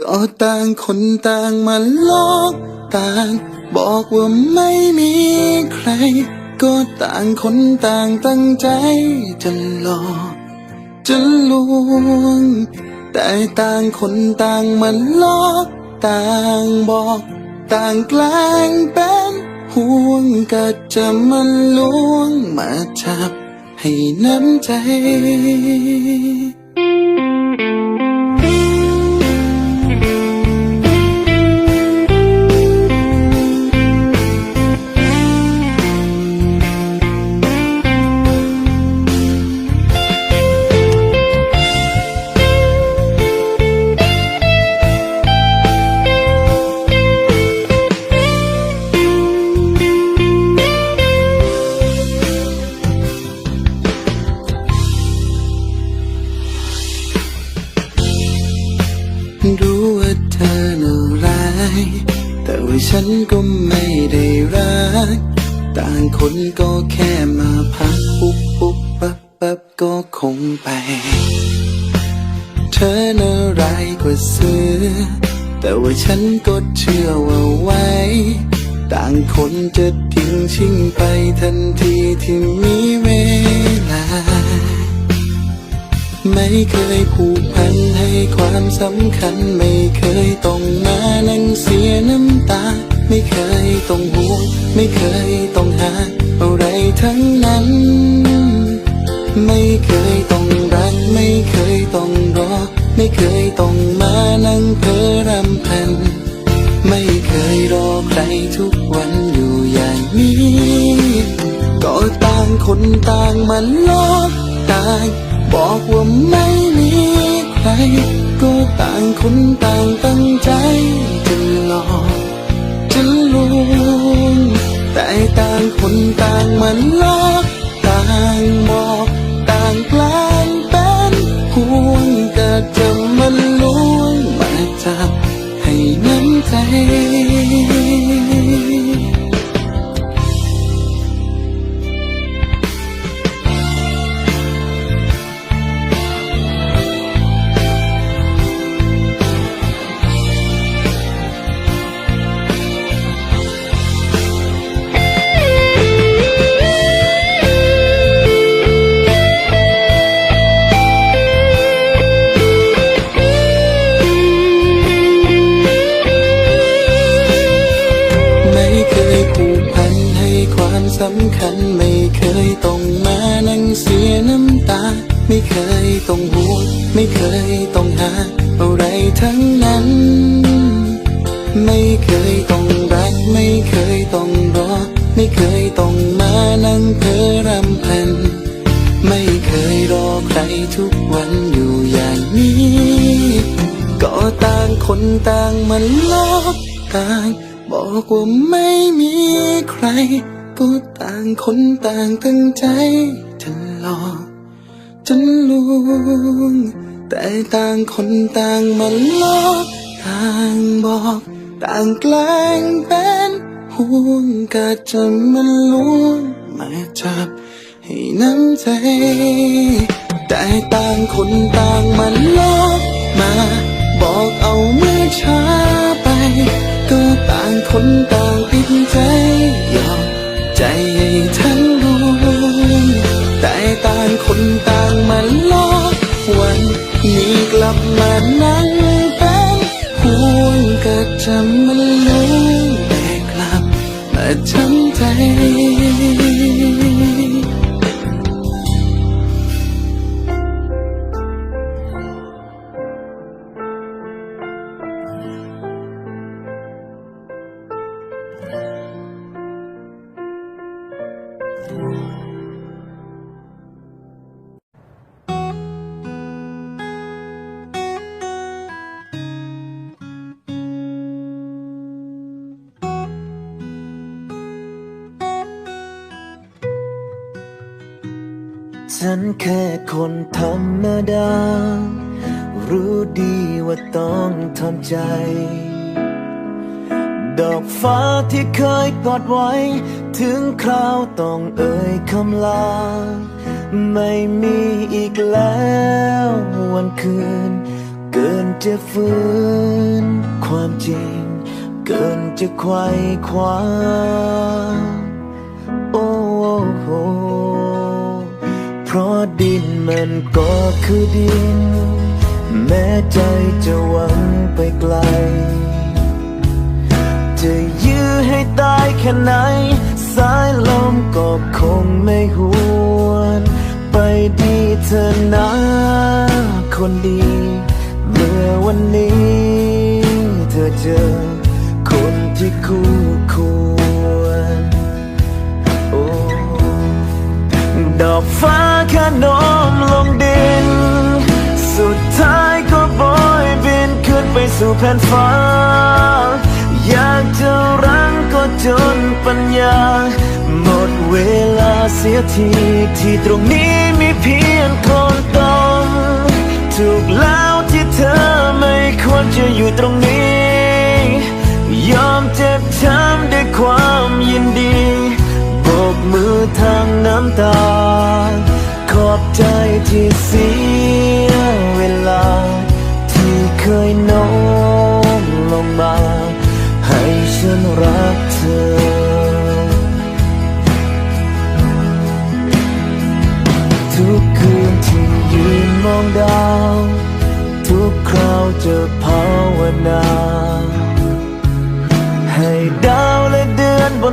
ก็ต่างคนต่างมาหลอกต่าง บอกว่าไม่มีใคร ก็ต่างคนต่างตั้งใจจะหลอกจะลวง แต่ต่างคนต่างมาหลอกต่างบอก ต่างแกล้งเป็นห่วงก็จะมาลวงมาจับให้น้ำใจ ก็ไม่ได้รัก ต่างคนก็แค่มาพักปุ๊บปุ๊บปั๊บปั๊บก็คงไป เธอน่าร้ายกว่าเสือ แต่ว่าฉันก็เชื่อว่าไว้ ต่างคนจะทิ้งชิงไปทันทีที่มีเวลาไม่เคยผูกพันให้ความสำคัญ ไม่เคยต้องมานั่งเสียน้ำตา ไม่เคยต้องห่วง ไม่เคยต้องหาอะไรทั้งนั้น ไม่เคยต้องรัก ไม่เคยต้องรอ ไม่เคยต้องมานั่งเพ้อรำพัน ไม่เคยรอใครทุกวันอยู่อย่างนี้ ก็ต่างคนต่างมาหลอกต่างบอกว่าไม่มีใคร ก็ต่างคนต่างตั้งใจ แต่ต่างคนต่างมันลอ ทุกวันอยู่อย่างนี้ ก็ต่างคนต่างมาลอกต่าง บอกว่าไม่มีใคร ก็ต่างคนต่างตั้งใจจะหลอกจะลวงแต่ต่างคนต่างมาลอกต่างบอก ต่างแกล้งเป็นห่วงก็จะมาลวงมาจับให้น้ำใจ แต่ต่างคนต่างมันลอกมา บอกเอาเมื่อช้าไป ก็ต่างคนต่างปิดใจยอมใจให้ทั้งรู้แต่ต่างคนต่าง ฉันแค่คนธรรมดา รู้ดีว่าต้องทำใจ ดอกฟ้าที่เคยกอดไว้ ถึงคราวต้องเอ่ยคำลา ไม่มีอีกแล้ววันคืน เกินจะฝืนความจริง เกินจะไขว้คว้าโอ้โหเพราะดินมันก็คือดิน แม้ใจจะ ไหน สายลมก็คงไม่หวน ไปดีเธอนะคนดี เมื่อวันนี้ เธอเจอ คนที่คู่ควรโอ้ดอกฟ้าขนมลงดิน สุดท้ายก็โบยบินขึ้นไปสู่แผ่นฟ้า อยากจะรัก จนปัญญา หมดเวลาเสียทีที่ตรงนี้มีเพียงคนต้องถูกแล้วที่เธอไม่ควรจะอยู่ตรงนี้ ยอมเจ็บช้ำด้วยความยินดีโบกมือทางน้ำตา ขอบใจที่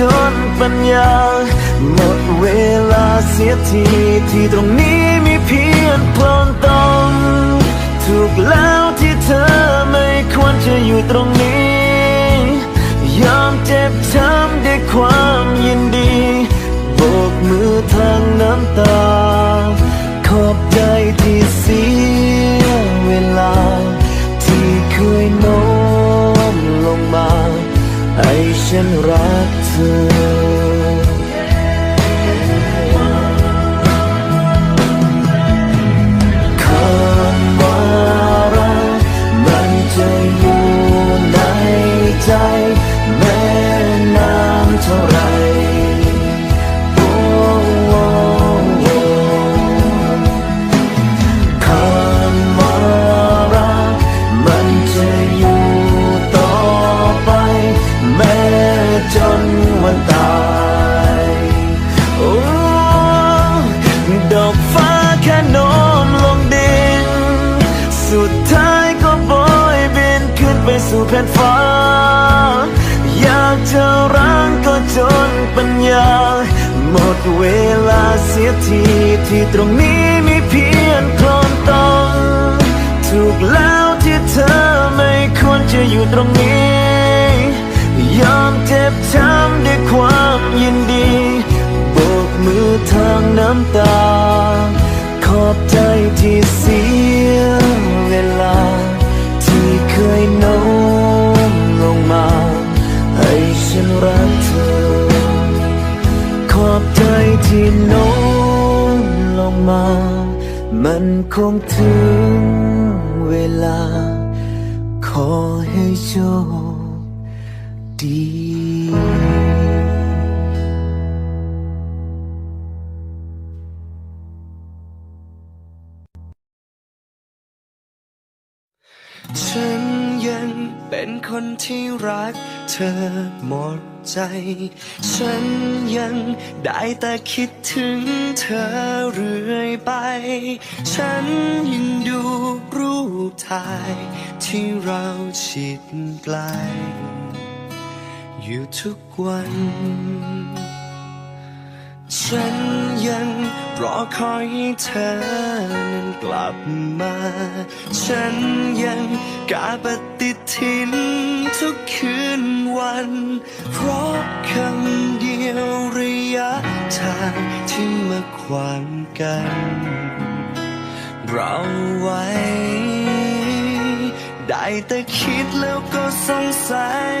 จนปัญญา หมดเวลาเสียทีที่ตรงนี้มีเพียงโคลนตมถูกแล้วที่เธอไม่ควรจะอยู่ตรงนี้ ยอมเจ็บช้ำด้วยความยินดีโบกมือทางน้ำตา ปัญญา หมดเวลาเสียทีที่ตรงนี้มีเพียงคลนตมถูกแล้วที่เธอไม่ควรจะอยู่ตรงนี้ ยอมเจ็บช้ำด้วยความยินดีโบกมือทางน้ำตา ขอบใจที่เสียเวลา งถึงเวลา ขอให้โชคดีฉันยังเป็นคนที่รักเธอหมด ใจ ฉันยังได้แต่คิดถึงเธอเรื่อยไป ฉันยังดูรูปถ่ายที่เราชิดไกล อยู่ทุกวัน ฉันยัง รอคอยเธอนั้นกลับมา ฉันยังกาปฏิทินทุกคืนวัน เพราะคำเดียวระยะทางที่มาควางกัน เราไว้ ได้แต่คิดแล้วก็สงสัย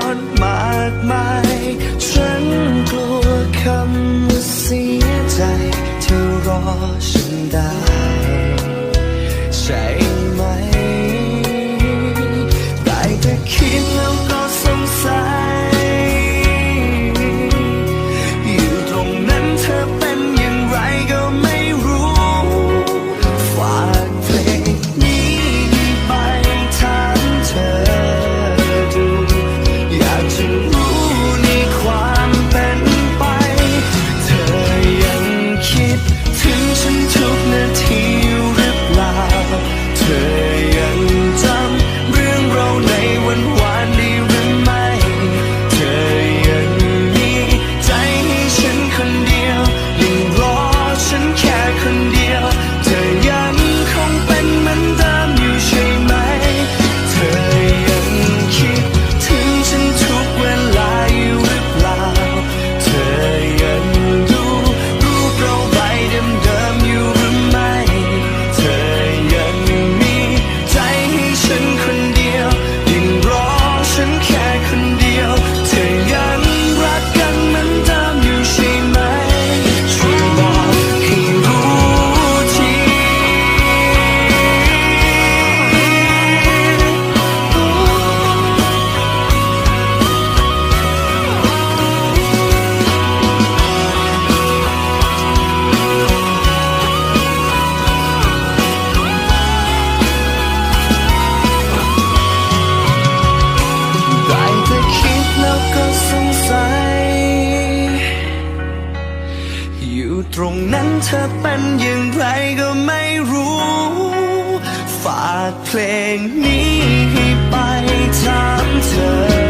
รงนั้นเธอเป็นอย่างไรก็ไม่รู้ ฝากเพลงนี้ให้ไปถามเธอ